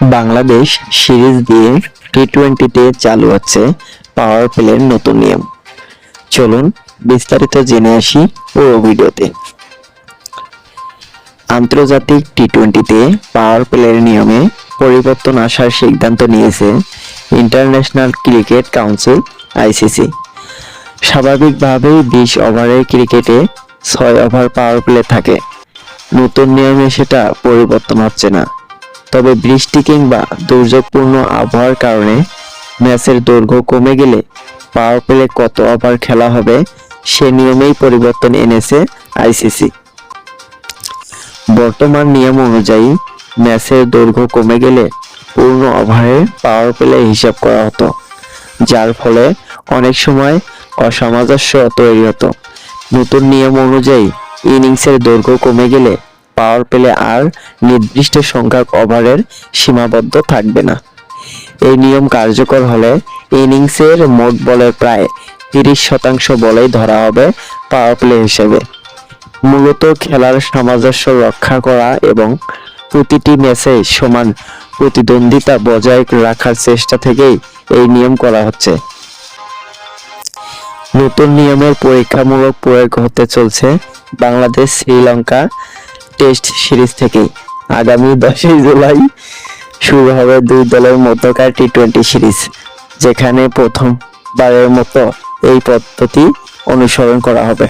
Bangladesh series দিয়ে টি টোয়েন্টিতে চালু হচ্ছে পাওয়ার প্লের নতুন নিয়ম। চলুন বিস্তারিত জেনে আসি পুরো ভিডিওতে। আন্তর্জাতিক টি টোয়েন্টিতে পাওয়ার প্লের নিয়মে পরিবর্তন আসার সিদ্ধান্ত নিয়েছে ইন্টারন্যাশনাল ক্রিকেট কাউন্সিল আইসিসি স্বাভাবিকভাবেই বিশ ওভারের ক্রিকেটে ছয় ওভার পাওয়ার প্লে থাকে। নতুন নিয়মে সেটা পরিবর্তন হচ্ছে না। তবে বৃষ্টি কিংবা দুর্যোগপূর্ণ আবহাওয়ার কারণে ম্যাচের দৈর্ঘ্য কমে গেলে পাওয়ার প্লে কত ওভার খেলা হবে সে নিয়মেই পরিবর্তন এনেছে আইসিসি। বর্তমান নিয়ম অনুযায়ী ম্যাচের দৈর্ঘ্য কমে গেলে পূর্ণ ওভারের পাওয়ার প্লে হিসাব করা হতো, যার ফলে অনেক সময় অসামঞ্জস্য তৈরি হতো। নতুন নিয়ম অনুযায়ী ইনিংসের দৈর্ঘ্য কমে গেলে পাওয়ার প্লে আর নির্দিষ্ট সংখ্যক ওভারের সীমাবদ্ধ থাকবে না। এই নিয়ম কার্যকর হলে ইনিংসের মোট বলের প্রায় তিরিশ শতাংশ বলেই ধরা হবে পাওয়ার প্লে হিসেবে। মূলত খেলার সামঞ্জস্য রক্ষা করা এবং প্রতিটি ম্যাচে সমান প্রতিদ্বন্দ্বিতা বজায় রাখার চেষ্টা থেকেই এই নিয়ম করা হচ্ছে। নতুন নিয়মের পরীক্ষামূলক প্রয়োগ হতে চলছে বাংলাদেশ, শ্রীলঙ্কা টেস্ট সিরিজ থেকেই। আগামী দশই জুলাই শুরু হবে দুই দলের মধ্যকার টি টোয়েন্টি সিরিজ, যেখানে প্রথমবারের মতো এই পদ্ধতি অনুসরণ করা হবে।